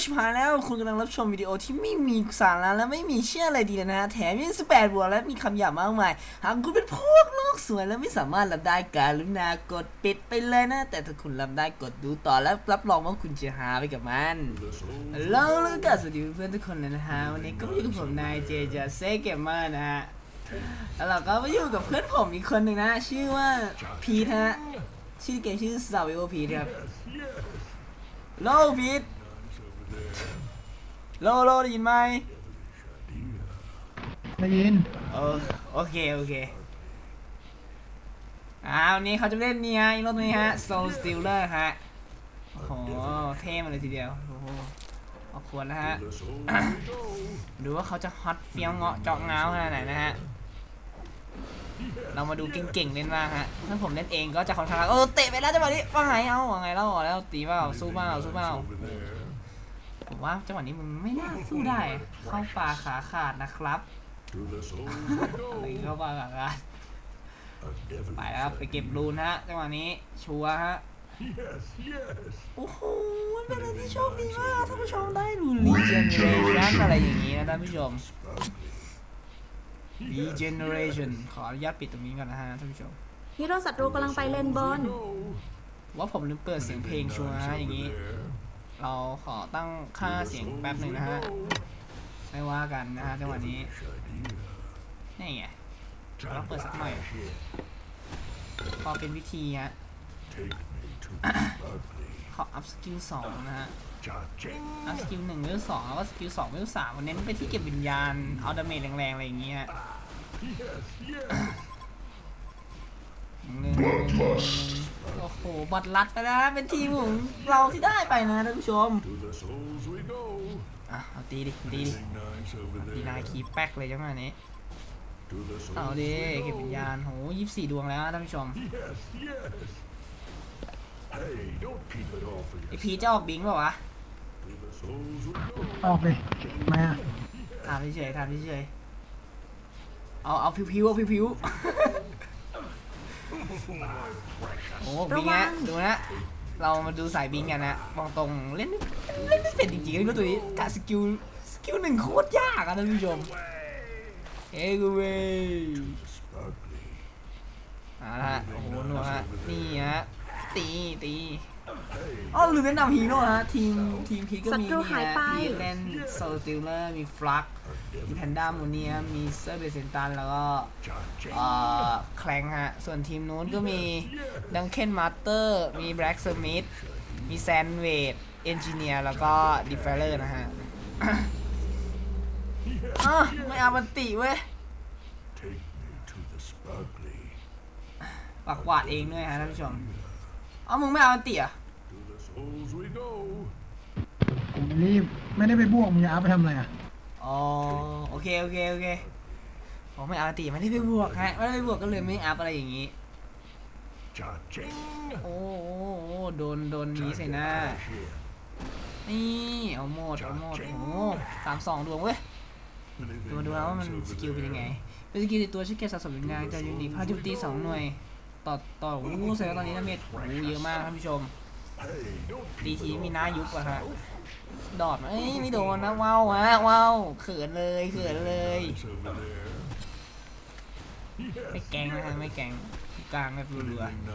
ชิบหายแล้วคุณกำลังรับชมวิดีโอที่ไม่มีสาระและไม่มีเชื่ออะไรดีเลยนะฮะแถมยัง18บวกและมีคำหยาบมากมาย หากคุณเป็นพวกโลกสวยและไม่สามารถรับได้การุณากดปิดไปเลยนะ แต่ถ้าคุณรับได้กดดูต่อและรับรองว่าคุณจะหาไปกับมันแล้วแล้วก็สวัสดีเพื่อนทุกคนเลยนะฮะวันนี้ก็อยู่กับผมนายเจจาเซเกมเมอร์นะฮะแล้วเราก็มาอยู่กับเพื่อนผมอีกคนหนึ่งนะ ชื่อว่าพีทฮะชื่อเกมชื่อซาวิโอพีทครับโลพีท โลโลได้ยินไหมได้ยินเออโอเค โอเคอ่าวันนี้เขาจะเล่นนี่ฮะอีรถนี้ฮะ Soul Stealer ฮะ โอ้โห เท่มาเลยทีเดียว โอ้โหเอาควรนะฮะ ดูว่าเขาจะฮอตเฟี้ยวเงาะเจาะเงาขนาดไหนนะฮะ เรามาดูเก่งๆเล่นบ้างฮะ ถ้าผมเล่นเองก็จะค่อนข้างเออเตะไปแล้วจังหวะนี้ว่าไงเอาว่าไงเล่าแล้วตีเปล่าสู้เปล่าสู้เปล่า ผมว่าจังหวะนี้มันไม่น่าสู้ได้ เข้าป่าขาขาดนะครับอะไรเข้าป่าขาขาดไปแล้วครับ ไปเก็บรูนฮะจังหวะนี้ชัวร์ฮะโอ้โหมันเป็นอะไรที่โชคดีมากท่านผู้ชมได้รูนรีเจนเรชั่นอะไรอย่างนี้นะท่านผู้ชม regeneration ขออนุญาตปิดตรงนี้ก่อนนะฮะท่านผู้ชม ฮีโร่ศัตรูกำลังไปเลนบอลว่าผมลืมเปิดเสียงเพลงชัวร์ฮะอย่างนี้ เราขอตั้งค่าเสียงแป๊บหนึ่งนะฮะ ไม่ว่ากันนะฮะจังหวะนี้ นี่ไงเราเปิดสักหน่อย พอเป็นวิธีฮะขออัพสกิลสองนะฮะ อัพสกิลหนึ่งเวลสองแล้วก็สกิลสองเวลสามเน้นไปที่เก็บวิญญาณ เอาดาเมจแรงๆ อะไรอย่างเงี้ย โอ้โหบัตรลัดไปแล้วนะเป็นทีมของเราที่ได้ไปนะท่านผู้ชมอะเอาตีดิตีดิตีนายคีแป๊กเลยจังหวะนี้เอาดิเก็บวิญญาณโหยี่สิบสี่ดวงแล้วนะท่านผู้ชมไอพีจะออกบิงเปล่าวะออกเลยมาถามเฉยๆถามเฉยๆเอาเอาพิวๆเอาพิวๆ โอ้บิงฮะดูนะ เรามาดูสายบิงกันนะบอกตรงเล่นเล่นไม่เป็นจริงๆเลยตัวนี้กะสกิลสกิลหนึ่งโคตรยากอะท่านผู้ชมเอ้ยกูเว้ยเอาละฮะโอ้โหหนัวฮะนี่ฮะตีตี อ๋อลืมแนะนำฮีโร่ฮะ ทีมทีมพีทก็มีศัตรูนี่หายฮะไปพีทเล่นโซลติลเลอร์มีฟลักมีแพนด้ามูเนียมีเซอร์เบเซนตัน แล้วก็เอ่อแคลงฮะ ส่วนทีมนู้นก็มีดังเคนมาสเตอร์มีแบล็กสมิธมีแซนเวดเอนจิเนียร์แล้วก็ดิฟเฟเลอร์นะฮะอะไม่เอามันติเว้ยปากหวาดเองด้วยฮะท่านผู้ชม เอ้ามึงไม่เอาอันติอะ ผมรีบไม่ได้ไปบวกมึงจะอัพไปทำอะไรอะอ๋อโอเคโอเคโอเคผมไม่เอาอันติไม่ได้ไปบวกฮะไม่ได้ไปบวกก็เลยไม่อัพอะไรอย่างงี้โอ้โหโดนโดนนี้ใส่หน้า นี่เอาโหมดเอาโหมดโอ้สามสองดวงเว้ยดูมาดูแล้วว่ามันสกิลเป็นยังไง เป็นสกิลในตัวชื่อเกตสะสมวิญญาณจะยูนิตพาจุตีสองหน่วย ต่อต่อโอ้โหแสดงว่าตอนนี้ดาเมจโอ้โหเยอะมากท่านผู้ชม ตีทีมีหน้ายุบอะฮะ ดอดมาเอ้ยไม่โดนนะว้าวฮะว้าวเขินเลยเขินเลยไม่แกงนะฮะไม่แกงกลางแบบรัวๆ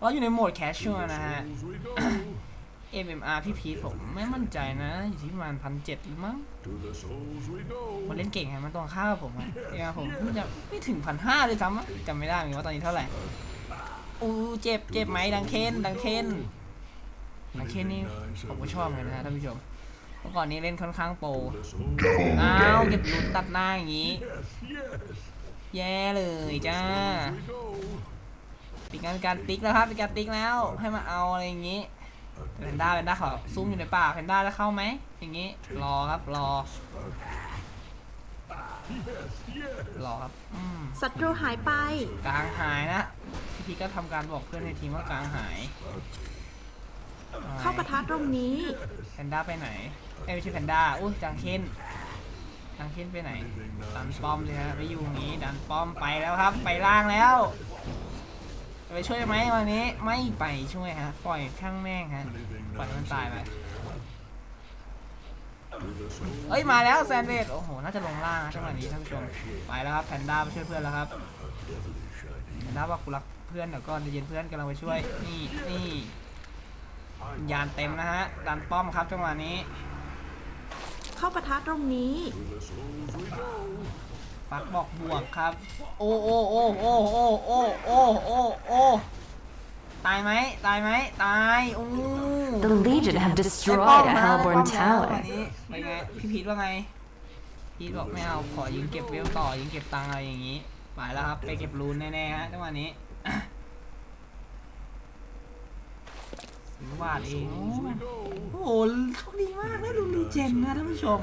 เราอยู่ในโหมดแคชชัวนะฮะ MMR พี่พีทผมไม่มั่นใจนะ อยู่ที่ประมาณพันเจ็ดหรือมั้งคนเล่นเก่งไงมันต้องค่าผมอะเนี่ยผมเพิ่งจะไม่ถึงพันห้าเลยซ้ำจำไม่ได้เหมือนว่าตอนนี้เท่าไหร่อู้เจ็บเจ็บไหมดังเคนดังเคนดังเคนนี่ผมก็ชอบเหมือนกันนะฮะท่านผู้ชมเมื่อก่อนนี้เล่นค่อนข้างโปรอ้าวเก็บลุ้นตัดหน้าอย่างนี้ แย่เลยจ้าปิดการการติ๊กแล้วครับปิดการติ๊กแล้วให้มาเอาอะไรอย่างนี้ แพนด้าแพนด้าขอซุ่มอยู่ในป่าแพนด้าจะเข้าไหมอย่างนี้รอครับรอรอครับอืมศัตรูหายไปกลางหายนะพี่พีก็ทำการบอกเพื่อนในทีมว่ากลางหายเข้าปะทะตรงนี้ แพนด้าไปไหนเอ้ยไม่ใช่แพนด้าอุ้ยจางเคนแพดันเคนไปไหนดันป้อมเลยฮะไปอยู่อย่างนี้ดันป้อมไปแล้วครับ ไปล่างแล้ว จะไปช่วยไหมวันนี้ไม่ไปช่วยฮะปล่อยช่างแม่งฮะปล่อยมันตายไปเอ้ยมาแล้วแซนเวดโอ้โหน่าจะลงล่างนะจังหวะนี้ท่านผู้ชมไปแล้วครับแพนด้าไปช่วยเพื่อนแล้วครับแพนด้าบอกกูรักเพื่อนเดี๋ยวก่อนใจเย็นเพื่อนกำลังไปช่วยนี่นี่วิญญาณเต็มนะฮะดันป้อมครับจังหวะนี้ เข้าปะทะตรงนี้ ฟักบอกบวกครับ โอ้โอ้โอ้โอ้โอ้โอ้โอ้โอ้โอ้ตายไหมตายไหมตายโอ้ The Legion have ได้ destroyed ป้อม a นะได้ Hellborn ป้อมนะวั tower. นนี้ไปไงพี่พีทว่าไงพีทบอกไม่เอาขอยิงเก็บเวลต่อยิงเก็บตังค์อะไรอย่างนี้ไปแล้วครับ ไปเก็บรูนแน่ๆฮะจังหวะนี้สิงหวาดเองโอ้โอ้โหโชคดีมากได้ดูรีเจนนะท่านผู้ชม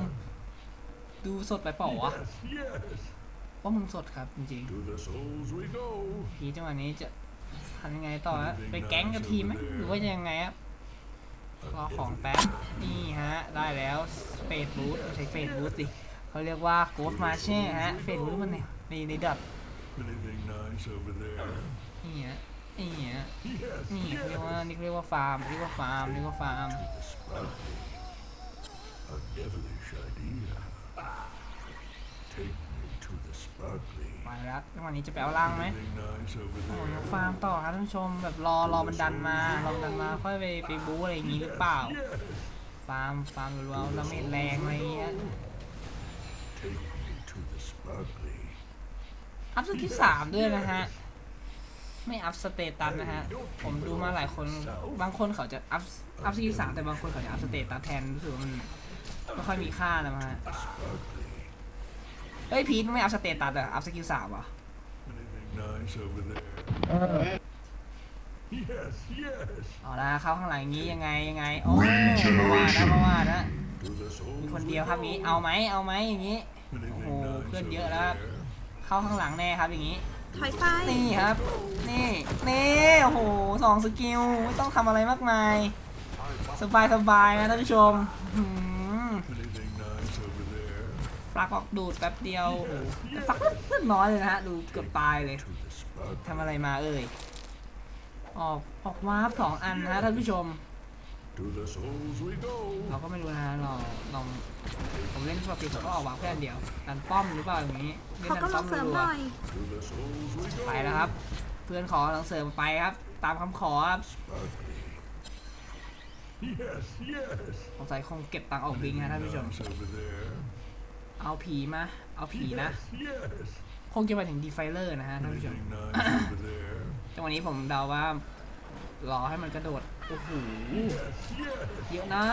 ดูสดไปเปล่าวะ ว่ามึงสดครับจริง To the souls we go. ๆพีจังหวะนี้จะทำยังไงต่อฮะไปแก๊งกับทีมไหมหรือว่าจะยังไงครับรอของแป๊บนี่ฮะ ได้แล้วเฟดบูธไม่ใช่เฟดบูธสิเขาเรียกว่าโกดมาเช่ฮะเฟดบูธมันเนี่ยในในดอท Anything nice over there? นี่ฮะนี่ฮะ Yes. นี่เขาเรียกว่านี่เขาเรียกว่าฟาร์มเรียกว่าฟาร์มเรียกว่าฟาร์ม A devilish idea. Take me to the sparkly. ไปแล้วจังหวะนี้จะไปเอาล่างไหมโอ้โหฟาร์มต่อครับท่านผู้ชมแบบรอรอมันดันมารอมันดันมาค่อยไปไปบู๊อะไรอย่างงี้หรือเปล่า ฟาร์มฟาร์มรัวๆแล้วไม่แรงอะไรอย่างเงี้ยอัพสกิลสามด้วยนะฮะ ไม่อัพสเตตัสนะฮะ ผมดูมาหลายคนบางคนเขาจะอัพอัพสกิลสามแต่บางคนเขาจะอัพสเตตัสแทนรู้สึกว่ามันไม่ค่อยมีค่านะฮะ เฮ้ยพีทไม่อัพสเตตัสอะอัพสกิลสามเหรอ Anything nice over there? เออ Yes, yes. เอาละเข้าข้างหลังอย่างงี้ยังไงยังไงโอ้มาว่านะมาว่านะ To the souls มีคน we เดียวครับ go. นี้เอาไหมเอาไหมอย่างงี้ Anything Oh, nice เพื่อน over เยอะแล้วครับ there? เข้าข้างหลังแน่ครับอย่างงี้ ถอยไปนี่ครับ นี่นี่โอ้โหสองสกิลไม่ต้องทำอะไรมากมาย สบายสบายนะท่านผู้ชมหืม Anything nice over there? ฟลักออกดูดแป๊บเดียวฟักเลือดน้อยเลยนะฮะ ดูเกือบตายเลยทำอะไรมาเอ่ย ออกออกวาร์ปสองอันนะท่านผู้ชม เราก็ไม่รู้นะฮะเราลองผมเล่นปกติผมก็ออกวาร์ปแค่เดียวดันป้อมหรือเปล่าอย่างนี้เล่นเขาดันกำป้อมเสริมรัหวน่อยไปแล้วครับ เพื่อนขอหนังเสริมไปครับ ตามคำขอครับสงสัยคงเก็บตังค์ออกบิงนะท่านผู้ชม เอาผีมา เอาผีนะ Yes, yes. คงจะไปถึงดีไฟเลอร์นะฮะท่านผู้ชม Anything nice over there? จังหวะนี้ผมเดาว่ารอให้มันกระโดด โอ้โห Yes, yes. เยอะนะ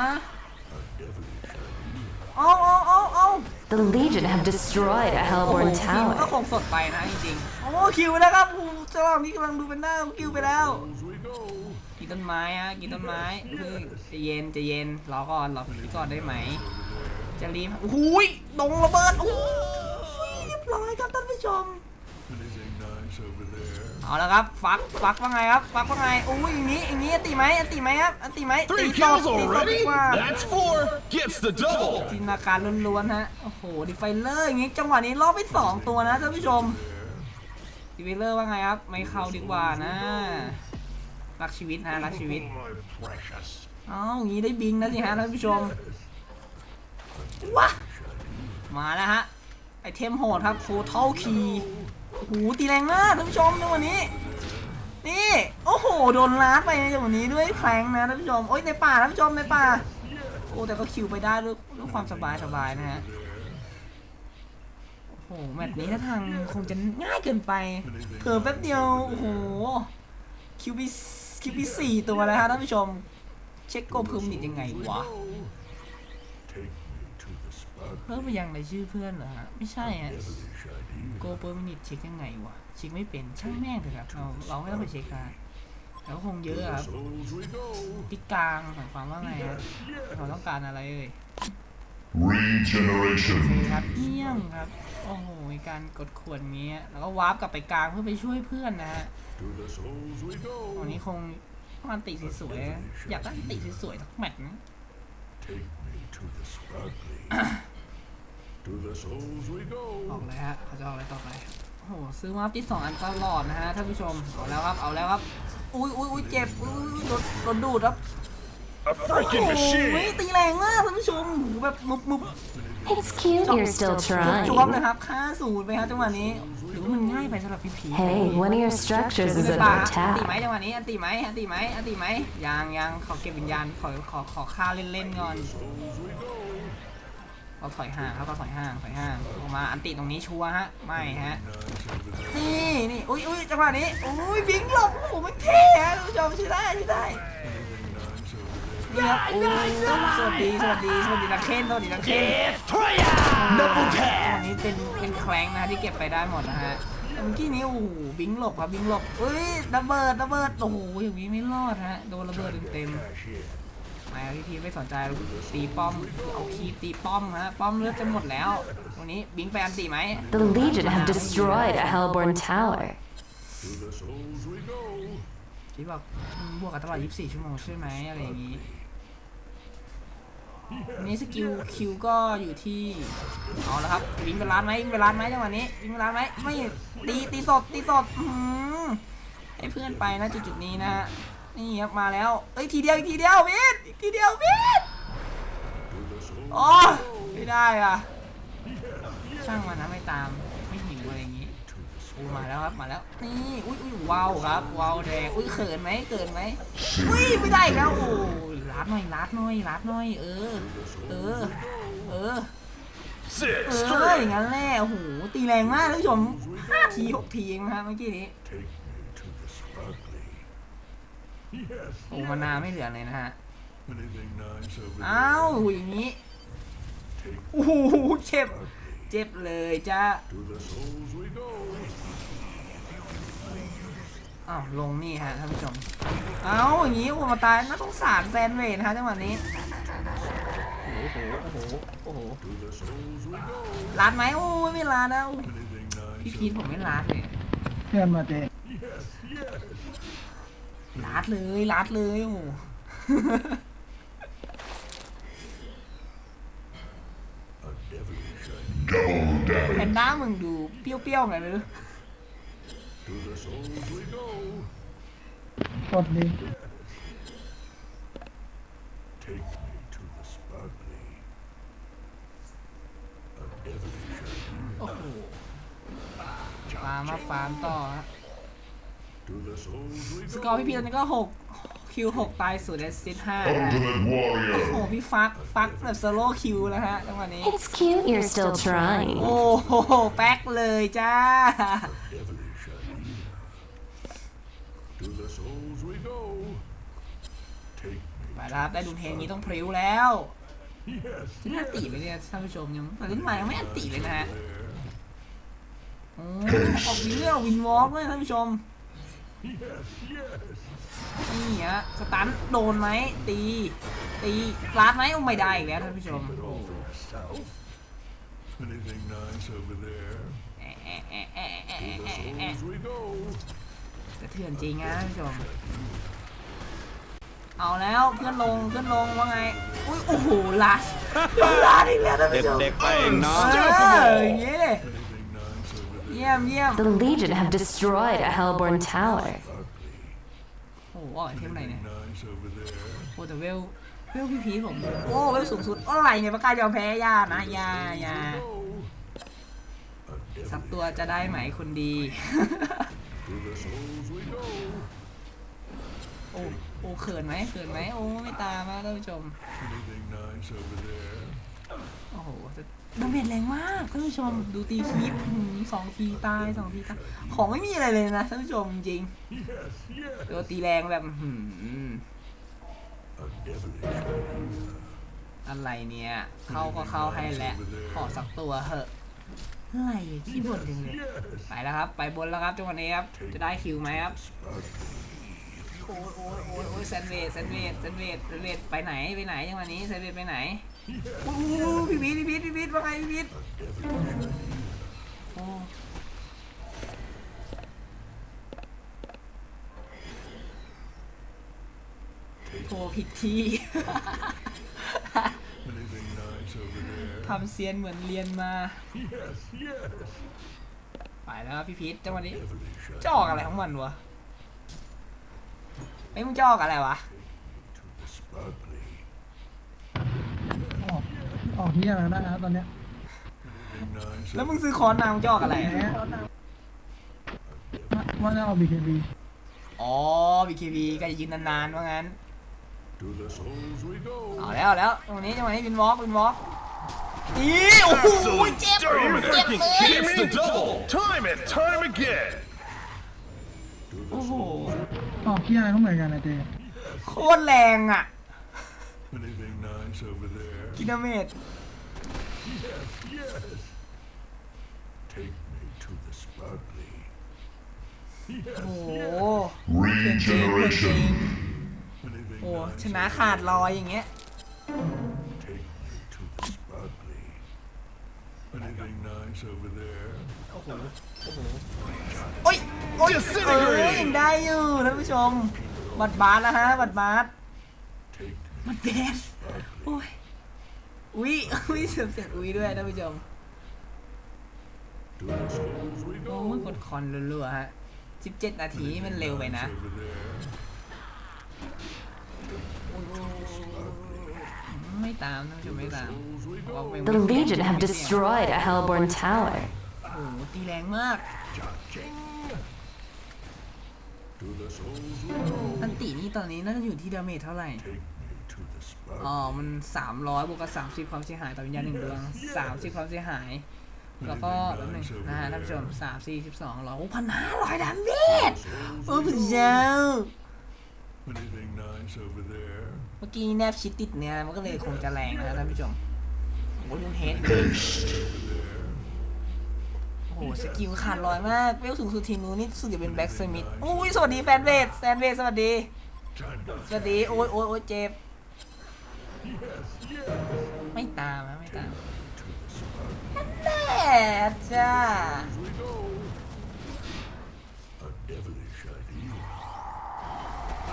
A devilish idea. เอาเอาเอาเอา The Legion have destroyed a โอ้โห Hellborn คิวก็ tower. คงสดไปนะจริงๆ โอ้คิวนะครับโอ้โหจังหวะนี้กำลังดูเป็นหน้าคิวไปแล้ว Souls we go. กี่ต้นไม้ฮะกี่ต้นไม้เพิ่งใจะเย็นใจะเย็นรอก่อนรอผีก่อนได้ไหม จะรีบโอ้โหยดงระเบิดโอ้โหเรียบร้อยครับท่านผู้ชม Anything nice over there? เอาละครับฟักฟักว่าไงครับฟักว่าไงโอ้ยอย่างนี้อย่างนี้อันติไหมอันติไหมครับอันติไหม Three ตีสด kills ตีสดดี already? กว่า That's four. Gets the double. จินตนาการล้วนๆฮะโอ้โหดิไฟเลอร์อย่างงี้จังหวะนี้รอบไปสองตัวนะท่านผู้ชมดิไฟเลอร์ว่าไงครับไม่เข้าดีกว่านะรักชีวิตนะรักชีวิต My precious. เอ้าอย่างงี้ได้บิงนะสิฮะท่านผู้ชม ว้ามาแล้วฮะ ไอเทมโหดครับโคเทลคีโอ้โหตีแรงมากท่านผู้ชมจังหวะนี้ นี่ โอ้โห โดนลาดไปในจังหวะนี้ด้วยแพลงนะท่านผู้ชม โอ้ยในป่าท่านผู้ชมในป่า โอ้แต่ก็คิวไปได้ด้วยด้วยความสบายสบายๆนะฮะโอ้โหแมตช์นี้ถ้าทางคงจะง่ายเกินไปเผลอแป๊บเดียว โอ้โหคิวบีคิวบีสี่ตัวแล้วฮะท่านผู้ชม เช็คโกเพิ่มนิดยังไงวะ Take me to the sparkly. เพิ่มไปยังในชื่อเพื่อนเหรอฮะ ไม่ใช่ฮะ Devilish idea. โกเพิ่มนิดเช็คยังไงวะเช็คไม่เป็นช่างแม่งเถอะครับเราเราไม่ต้องไปเช็คนะแล้วคงเย To อะ the ครับ souls we go. ติ๊กกลางหมายความว่าไงฮะเราต้องการอะไรเอ่ยโอ Regeneration. เคครับเยี่ยมครับ โอ้โหมีการกดขวดอย่างเงี้ยแล้วก็วาร์ปกลับไปกลางเพื่อไปช่วยเพื่อนนะฮะ To the souls we วัน go. นี้คงต้องการติสวยๆนะอยากได้ติสวยๆสักแมตช์นะ Take me to the sparkly. To the souls we ออก go. เลยฮะเขาจะออกอะไรต่อไปโอ้โหซื้อมาที่สองอันตลอดนะฮะท่านผู้ชมเอาแล้วครับเอาแล้วครับอุ้ยอุ้ยอุ้ยเจ็บอุ้ยอุ้ยโดนโดนดูดครับ A freaking โอ้ย machine! ตีแรงมากท่านผู้ชมโอ้โหแบบมุบมุบ It's cute you're still จวบ trying. เลยครับค่าสูตรไปครับจังหวะนี้หรือว่ามันง่ายไปสำหรับพี่พี Hey, one of your structures ไม่ is เป็น under ปะอันติไหม attack. จังหวะนี้อันติไหมอันติไหมอันติไหมยังยังขอเก็บวิญญาณขอขอขอฆ่าเล่นๆก่อน เขาถอยห่างเขาก็ถอยห่างถอยห่างออกมาอันติตรงนี้ชัวร์ฮะไม่ฮะนี่นี่อุ้ยอุ้ยจังหวะนี้อุ้ยบิงหลบโอ้โหมันเท่ฮะท่านผู้ชมใช่ได้ใช่ได้นี่ครับโอ้สวัสดีสวัสดีสวัสดีนักเคนสวัสดีนักเคน Double อันนี้เป็นเป็นแคลงนะที่เก็บไปได้หมดนะฮะแต่เมื่อกี้นี้โอ้โหบิงหลบครับบิงหลบเอ้ยระเบิดระเบิดโอ้โหอย่างนี้ไม่รอดฮะโดนระเบิดเต็มๆ ไม่พี่พีไม่สนใจแล้วตีป้อมเอาคีย์ตีป้อมฮะป้อมเลือดจะหมดแล้ววันนี้บิงไปอันตีไหม The Legion have destroyed a Hellborn tower. To the souls we go. พี่บอกอืมบวกกันตลอด 24 ชั่วโมงใช่ไหมอะไรอย่างนี้อันนี้สกิลคิวก็อยู่ที่เอาละครับวิ่งไปร้านไหมวิ่งไปร้านไหมจังหวะนี้วิ่งไปร้านไหมไม่ตีตีสดตีสดอื้อหือให้เพื่อนไปนะจุดๆนี้นะฮะ นี่ครับมาแล้วเอ้ยทีเดียวอีกทีเดียวพีทอีกทีเดียวพีทโอ้ไม่ได้อะช่างมันนะไม่ตามไม่หิวอะไรอย่างนี้อูมาแล้วครับมาแล้วนี่อุ้ยอุ้ยว้าวครับว้าวแดงอุ้ยเขินไหมเขินไหมอุ้ยไม่ได้อีกแล้วโอ้ยลัดหน่อยลัดหน่อยลัดหน่อยเออเออเออเอออย่างนั้นแหละโอ้โหตีแรงมากท่านผู้ชมห้าทีหกทีเองนะครับเมื่อกี้นี้ Take me to the sparkly. Yes, โอ้มานาไม่เหลือเลยนะฮะ anything nice over อ้าว there. อย่างนี้ Take โอ้โหเจ็บ เจ็บเลยจ้า to the souls we go. อ้าวลงนี่ฮะท่านผู้ชม เอ้าอย่างนี้โอ้มาตายน่าสงสารแซนเวทนะฮะจังหวะนี้ โอ้โห โอ้โห โอ้โห To the souls we go. ร้านไหมโอ้ยไม่ร้านแล้ว Anything nice พี่พีทผมไม่ร้านเลยเพื่อนมาเจ Yes, yes. ร้านเลยร้านเลยโอ้โห A devilish idea. แพนด้ามึงดูเปรี้ยวๆไงไม่รู้ To the souls we go. กดดิ Take me to the sparkly. A devilish idea. โอ้โหฟาร์มมาฟาร์มต่อฮะ To the souls we สกอร์ go. พี่พีตอนนี้ก็หกคิวหกตายสุดเอสซิสห้านะฮะโอ้โหพี่ฟักฟักแบบสโลคิวนะฮะจังหวะนี้ It's cute you're still trying. โอ้โหแป๊กเลยจ้า Devilish idea. To the souls we go. Take me. ไปแล้วครับได้ดูเทนนี้ต้องพริ้วแล้ว Yes, ที่น่าตีเลยเนี่ยท่านผู้ชมยังตอนนี้มายังไม่อันตีเลยนะฮะ there. โอ้ออกวินเนอร์วินวอล์กด้วยท่านผู้ชม Yes, yes. นี่ฮะสตันโดนไหมตี ตีลาดไหมโอ้ไม่ได้อีกแล้วท่านผู้ชม But all from the south. Anything nice over there? แอะแอะแอะแอะแอะ To the แอะแอะ souls we go. กระเทือนจริงนะท่านผู้ชม เอาแล้วเพื่อนลงเพื่อนลงว่าไง อุ้ยโอ้โหลาดลาดอีกแล้วท่านผู้ชมเด็กๆไปเองเนาะเอออย่างงี้ Anything nice over there? เยี่ยมเยี่ยม The Legion have destroyed a Hellborn tower. โอ้โหอ่อนเทียมไหนเนี่ย Nice over there. โอ้แต่เวลเวลพี่พีชผม โอ้เวลสูงสุดอะไรเนี่ยประกาศยอมแพ้ยานะยายา Go. A สัก devilish ตัวจะได้ไหมคนดี to the souls we go. โอ้โอ้เขินไหมเขินไหมโอ้ไม่ตามมาท่านผู้ชม Anything nice over there? โอ้โหแต่ดาเมจแรงมากท่านผู้ชมดูตีคลิปอื้อหือสองทีตายสองทีตายของไม่มีอะไรเลยนะท่านผู้ชมจริง Yes, yes. ตัวตีแรงแบบอื้อหือ A devilish idea. อะไรเนี่ย เข้าก็เข้าให้แหละ ขอสักตัวเหอะอะไรขี้บ่นจังเลย Yes. ไปแล้วครับ ไปบนแล้วครับจังหวะนี้ครับ จะได้คิวไหมครับ Sparkly. โอ้ยโอ้ยโอ้ยโอ้ยแซนเวดแซนเวดแซนเวดแซนเวดไปไหนไปไหนจังหวะนี้แซนเวดไปไหนโอ้ยพี่พีทพี่พีทพี่พีทว่าไงพี่พีทโอ้โทรผิดที่ Anything nice over there. ทำเซียนเหมือนเรียนมา Yes, yes. ไปแล้วครับพี่พีทจังหวะนี้ Devilish จะออกอะไรของมันวะไอ้ยมึงจะออกอะไรวะ to the sparkly. ออกออกที่อะไรได้นะตอนเนี้ย Nice แล้วมึงซื้อคอนมามึงจะออกอะไรแหมว่าจะเอาบีเคบีอ๋อ BKB ก็จะยืนนานๆว่างั้น to the souls we go. เอาแล้วเอาแล้วตรงนี้จังหวะนี้วินวอล์กวินวอล์กอีโอ้โหเจ็บ Damn it! เจ็บเลย Hits the double! Time and time again! โอ้โหออกที่อะไรก็เหมือนกันนะเจโคตรแรงอะ Anything nice over there? กินเมต Yes, yes. Take me to the sparkly. โอ้ Yes, โหเปลี่ยนจริงเปลี่ยนจริง anything โอ้ nice ชนะ over ขาดลอยอย่างเงี้ย Take me to the sparkly. Anything nice over there? โอ้โหโอ้โหโอ้ยโอ้ย Disintegrate เออยังได้อยู่ท่านผู้ชม บัตรบาสแล้วฮะ บัตรบาส Take me บัตรเบสโอ้ย อุ้ยอุ้ยเสียงเสียงอุ้ยด้วยท่านผู้ชม to the souls we โอ้ go. ยกดคอนรัวๆฮะ 17 นาทีนี่มันเร็วไปนะ Over there. ไม่ตามท่านผู้ชมไม่ตาม Souls we เพราะว่า go. ไม่ The Legion have destroyed a Hellborn tower. โอ้โหตีแรงมาก Cha-ching. To the souls we go. อันตินี่ตอนนี้น่าจะอยู่ที่ดาเมจเท่าไหร่ Take อ๋อ มัน300บวกกับ30ความเสียหายต่อวิญญาณหนึ่งดวง30ความเสียหาย แล้วก็แป๊บหนึงนะฮะท่านผู้ชม3 4 12ร้อยพันห้าร้อยดาเมจโอ้พระเจ้า Anything nice over there? เมื่อกี้แนบชิดติดเนี่ยมันก็เลยคงจะแรงนะท่านผู้ชมโอ้ยลุนเฮดโอ้โหสกิลขาดลอยมากเวลสูงสุดทีมนู้นนี่สึกจะเป็นแบ็กสมิธโอ้ยสวัสดีแฟนเบสแฟนเบสสวัสดี Time to สวัสดีโอ้ยโอ้ยโอ้ยเจ็บ ไม่ตามนะไม่ตามแน่จ้า we go. A devilish idea.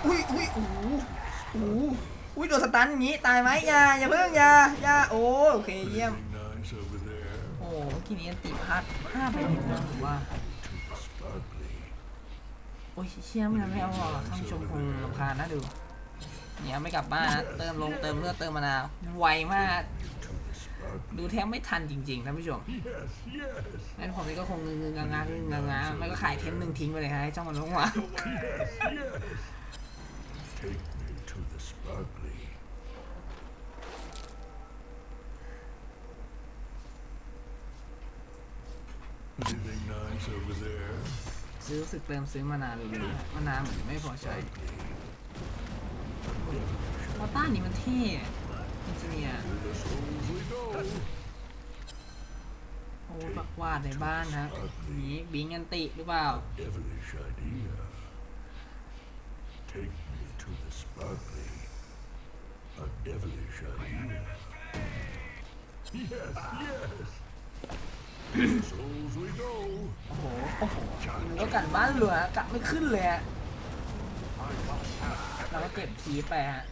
อุ้ยอุ้ยโอ้โหโอ้โหอุ้ยโดนสตันอย่างนี้ตายไหมอย่าอย่าเพิ่งอย่าอย่าโอ้โอเคเยี่ยม Anything nice over there? โอ้โหเมื่อกี้นี้อันติพลาดพลาดไปนิดนึงถือว่า To the sparkly. โอ้ยเชี่ยไม่ทำไม่เอาหรอกท่านผู้ชมคงรำคาญนะดู เนี่ยไม่กลับบ้านนะเติมลงเติมเลือดเติมมะนาวไวมาก To the sparkly. ดูแทบไม่ทันจริงๆท่านผู้ชม Yes, yes. งั้นผมนี่ก็คงงึงๆงางๆงึงๆงางๆไม่ก็ขายเทมหนึ่งทิ้งไปเลยฮะให้จ้องมันลงมา Yes, yes. Take me to the sparkly. Anything nice over there? ซื้อรู้สึกเติมซื้อมานานเลยมานานเหมือนไม่พอใช้ม อต้านี่มันเท่จริงๆเนี่ย To the souls we go. โอ้ปักวาดในบ้านนะนี้บิงอันติหรือเปล่า devilish idea. Take me to the sparkly. A devilish idea. Yes, yes. Souls we go. โอ้โห โอ้โหมันก็กันบ้านเหลือกะไม่ขึ้นเลยอะเราก็เก็บทีไปฮะ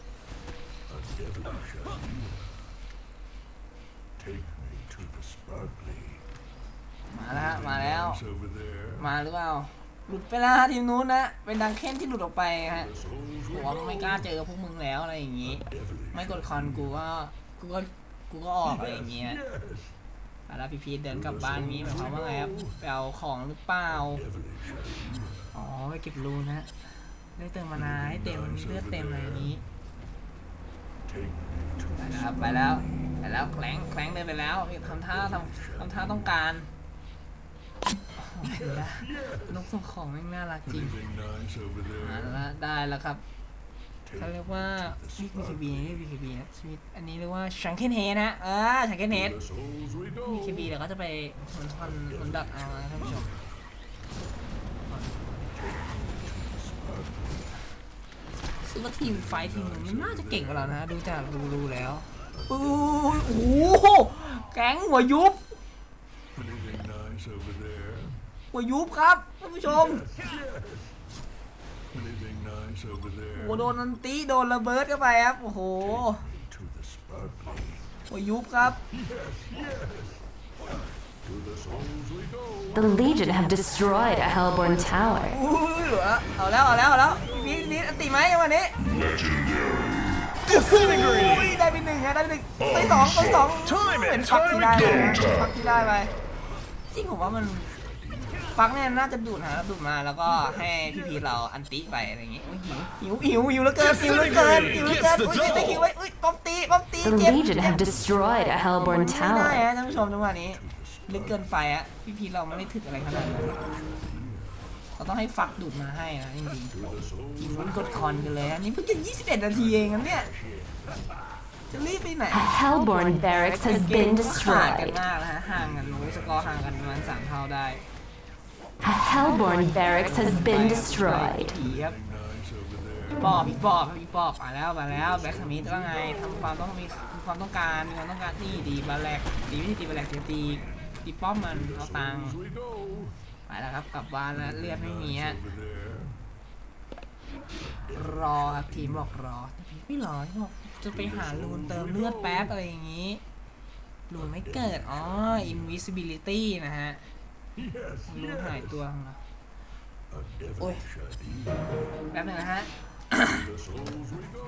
มาแล้วฮะมาแล้ว มาหรือเปล่า หลุดไปแล้วฮะทีมนู้นนะ เป็นดังเค้นที่หลุดออกไปฮะ The souls บอกว่าไม่กล้าเจอพวกมึงแล้วอะไรอย่างงี้ ไม่กดคอนกูก็ กูก็ กูก็ออกอะไรอย่างเงี้ย Yes. อะแล้วพี่พีทเดินกลับบ้านนี้หมายความว่าไงครับไปเอาของหรือเปล่า อ๋อไปเก็บรูนฮะได้เติมมานาให้เต็มเลือดเต็มอะไรอย่างนี้ ไปแล้วครับไปแล้วไปแล้วแคลงแคลงเดินไปแล้วทำท่าทำทำท่าต้องการนกส่งของแม่งน่ารักจริงแล้วได้แล้วครับเขาเรียกว่าพีคีบีนี่บีเคบีนะชีวิตอันนี้เรียกว่าชังเคนเฮนะ เออชังเคนเฮ To the souls we บีเค go. บีเดี๋ยวก็จะไปมือนทอนมือนดักเอานะท่านผู้ชม ซึ่งว่าทีมไฟทีมมันน่าจะเก่งกว่าเรานะดูจากดูดูแล้วโอ้โหแก๊งหัวยุบ Anything nice over there? หัวยุบครับท่านผู้ชม Anything nice over โอ้ there? โดนนันตีโดนระเบิดเข้าไปครับ โอ้โห To the sparkly. โอ้ยยุบครับ The Legion have destroyed a Hellborn tower. อุ้ยเหลือเอาแล้วเอาแล้วเอาแล้วนี่นี่อันติไหมวันนี้ Disintegrating. อุ้ยได้ไปหนึ่งนะได้ไปหนึ่งไปสองไปสอง Time it, เป็นฟักที่ได้ time เลย again. นะฟักที่ได้ไปจริงผมว่ามันฟักเนี่ยน่าจะดูดนะดูดมาแล้วก็ให้พี่พีเราอันติไปอะไรอย่างงี้อุ๊ยหิวหิวหิวหิวแล้วเกินหิวแล้วเกินหิวแล้วเกินอุ้ยไม่หิวไว้อุ้ยป๊อปตีป๊อปตี The เจ็บ Legion เจ็บ have destroyed a Hellborn ไม่ได้ tower. ฮะท่านผู้ชมจังหวะนี้ ลึกเกินไปอะพี่พีเราไม่ได้ถึกอะไรขนาดนั้นเราต้องให้ฟักดูดมาให้นะจริงๆกินมันกดคอนกันเลยอันนี้เพิ่งจะ21 นาทีเองนะเนี่ยจะรีบไปไหน A Hellborn barracks has เกม been ก็ห่างกัน destroyed. มากนะฮะห่างกันโอ้ยสกอร์ห่างกันประมาณสามเท่าได้ A Hellborn barracks has been destroyed. ผีครับ Nice over there. ปอบพี่ปอบพี่ปอบมาแล้วมาแล้วแบ็คสมิธว่าไงทำความต้องมีมีความต้องการมีความต้องการนี่ดีบาแลกดีวิธีตีบาแลกจะตี ตีป้อมมันเอาตังค์ไปแล้วครับกลับบ้านแล้วเลือดไม่มีฮะรอครับทีมบอกรอพี่ไม่รอที่บอกจะไปหาลูนเติมเลือดแป๊บอะไรอย่างนี้ลูนไม่เกิด อ๋อ invisibility นะฮะลูนหายตัวของเรา a devilish idea. แป๊บหนึงนะฮะ To the souls we go.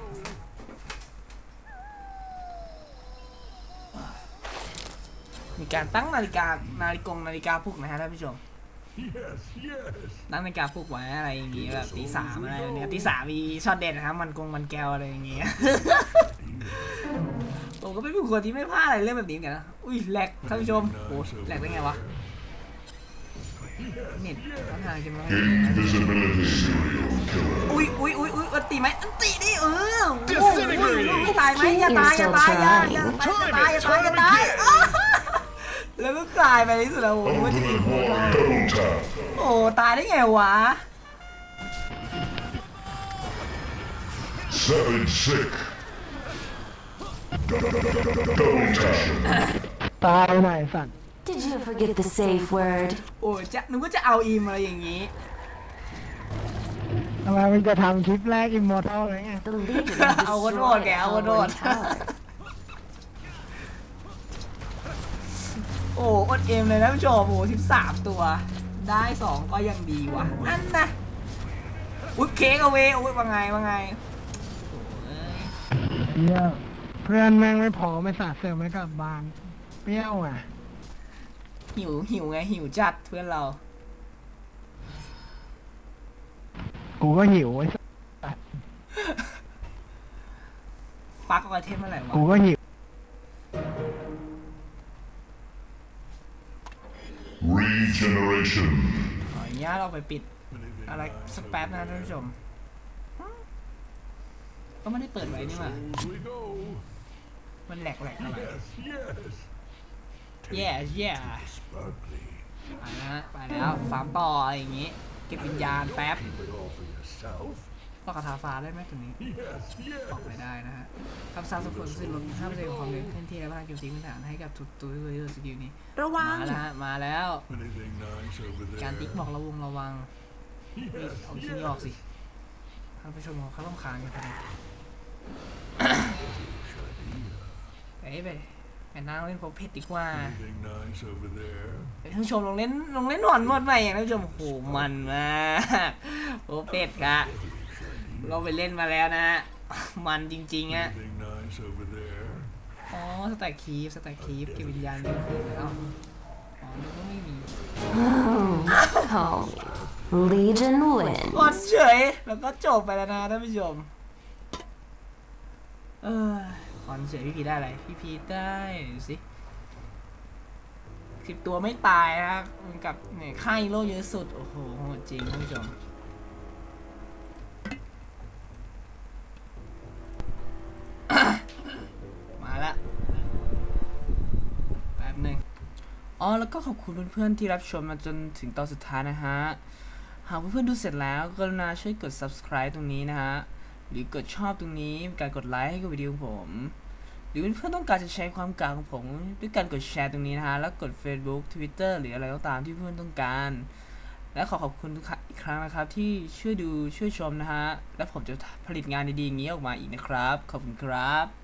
มีการตั้งนาฬิกานาฬิกงนาฬิกาปลุกนะฮะท่านผู้ชม Yes, yes. ตั้งนาฬิกาปลุกไว้อะไรอย่างงี้แบบตีสามอะไรแบบเนี้ยตีสามมีช็อตเด็ดนะครับมันกงมันแก้วอะไรอย่างเงี้ยผมก็เป็นผู้คนที่ไม่พลาดอะไรเรื่องแบบนี้เหมือนกันนะอุ้ยแหลกท่านผู้ชมโอ้แหลกได้ไงวะเน็ตต้นทางจะมาอุ้ยอุ้ยอุ้ยอุ้ยอันตีไหมอันตีดิเออโอ้โหไม่ตายไหมอย่าตายอย่าตายอย่าอย่าตายอย่าตายอย่าตายอ้าว แล้วก็กลายไปในที่สุดแล้วโอ้โหจะกินโอ้โหตายได้ไงวะ Seven sick. ตายหน่อยสัตว์ Did you forget the safe word? โอ้จะนึกว่าจะเอาอิมอะไรอย่างงี้ ทำไมมึงจะทำคลิปแรกอิมมอร์ทัลเลยไง The Legion have เอาคนโดด destroyed แก a เอาคนโดด Hellborn tower. โอ้อดเอ็มเลยนะผู้ชมโอ้สิบสามตัว ได้สองก็ยังดีว่ะอันนะอุ้ยเค้กเอาเวอุ้ยว่าไงว่าไงโอ้ยเหี้ยเพื่อนแม่งไม่พอไม่สาดเสริมไว้กับบาง เปรี้ยวอะ หิวหิวไงหิวจัดเพื่อนเรา กูก็หิวไอ้สัสฟักเอาไอเทมเมื่อไหร่วะ กูก็หิว Regeneration. ขออนุญาตเอาไปปิดอะไรสักแป๊บนะท่านผู้ชม ก็ไม่ได้เปิดไว้นี่หว่า มันแหลกแหลกอะไร Yes, yes. แย่แย่ Sparkly. ไปแล้วฮะไปแล้วฟาร์มต่ออะไรอย่างงี้ เก็บวิญญาณแป๊บ Keep it all for yourself. ต่อคาถาฟ้าได้ไหมตรงนี้ Yes, yes. ออกไปได้นะฮะคำสั่งสกุลสิ้นลด5%ของความเร็วเคลื่อนที่และพลังเก็บทิ้งพื้นฐานให้กับทุกตัวด้วยสกิลนี้ ระวัมางแล้วฮะมาแล้ว Anything nice over there? การติ๊กบอกระวงระวัง Yes, เอาชิ้นนี้ออกสิท่านผู้ชมเขาต้องคานกันพอดีไปไปไปนั่งเล่นโฟเพชรดีกว่า Anything nice over there? ท่านผู้ชมลองเล่นลองเล่นหนอนหมดใหม่อย่างท่านผู้ชมโอ้โหมันมากโฟเพชรครับ เราไปเล่นมาแล้วนะฮะ มันจริงๆอะ Anything nice over there? อ๋อสแต็กคีฟสแต็กคีฟเก็บวิญญาณเยอะขึ้นแล้วอ๋อนึกว่าไม่มี Oh, Legion win. กดเฉยแล้วก็จบไปแล้วนะท่านผู้ชม เออคอนเฉยพี่พีได้อะไร พี่พีได้ดูสิสิบตัวไม่ตายนะครับเหมือนกับเนี่ยค่ายฮีโร่เยอะสุด โอ้โหโหดจริงท่านผู้ชม แล้วก็ขอบคุณเพื่อนๆที่รับชมมาจนถึงตอนสุดท้ายนะฮะ หากเพื่อนๆดูเสร็จแล้วกรุณาช่วยกด subscribe ตรงนี้นะฮะ หรือกดชอบตรงนี้เป็นการกดไลค์ให้กับวิดีโอผม หรือเพื่อนๆต้องการจะแชร์ความกลางของผมด้วยการกดแชร์ตรงนี้นะฮะ แล้วกด Facebook Twitter หรืออะไรก็ตามที่เพื่อนต้องการ และขอขอบคุณทุกอีกครั้งนะครับ ที่ช่วยดูช่วยชมนะฮะ และผมจะผลิตงานดีๆอย่างนี้ออกมาอีกนะครับ ขอบคุณครับ